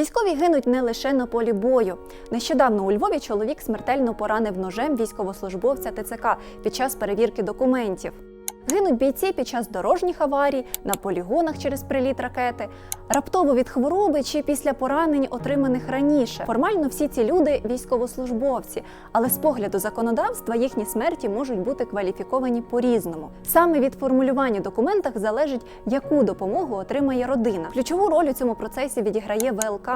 Військові гинуть не лише на полі бою. Нещодавно у Львові чоловік смертельно поранив ножем військовослужбовця ТЦК під час перевірки документів. Гинуть бійці під час дорожніх аварій, на полігонах через приліт ракети, раптово від хвороби чи після поранень, отриманих раніше. Формально всі ці люди військовослужбовці, але з погляду законодавства їхні смерті можуть бути кваліфіковані по-різному. Саме від формулювання в документах залежить, яку допомогу отримає родина. Ключову роль у цьому процесі відіграє ВЛК.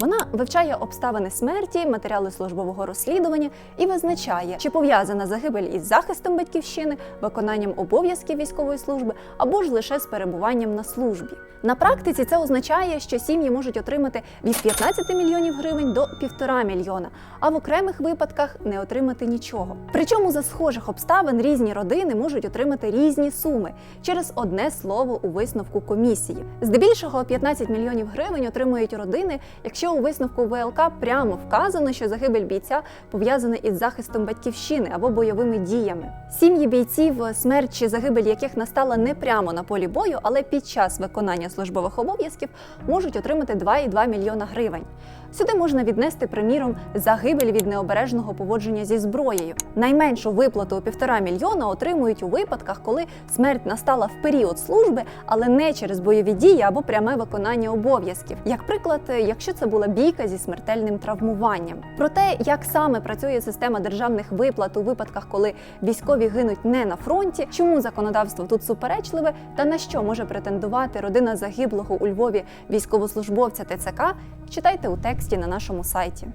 Вона вивчає обставини смерті, матеріали службового розслідування і визначає, чи пов'язана загибель із захистом батьківщини, виконанням обов'язків військової служби або ж лише з перебуванням на службі. На практиці це означає, що сім'ї можуть отримати від 15 мільйонів гривень до 1,5 мільйона, а в окремих випадках не отримати нічого. Причому за схожих обставин різні родини можуть отримати різні суми через одне слово у висновку комісії. Здебільшого 15 мільйонів гривень отримують родини, якщо у висновку ВЛК прямо вказано, що загибель бійця пов'язана із захистом батьківщини або бойовими діями. Сім'ї бійців, смерть чи загибель яких настала не прямо на полі бою, але під час виконання службових обов'язків, можуть отримати 2,2 мільйона гривень. Сюди можна віднести, приміром, загибель від необережного поводження зі зброєю. Найменшу виплату у півтора мільйона отримують у випадках, коли смерть настала в період служби, але не через бойові дії або пряме виконання обов'язків. Як приклад, якщо це була бійка зі смертельним травмуванням. Про те, як саме працює система державних виплат у випадках, коли військові гинуть не на фронті, чому законодавство тут суперечливе, та на що може претендувати родина загиблого у Львові військовослужбовця ТЦК, читайте у тексті на нашому сайті.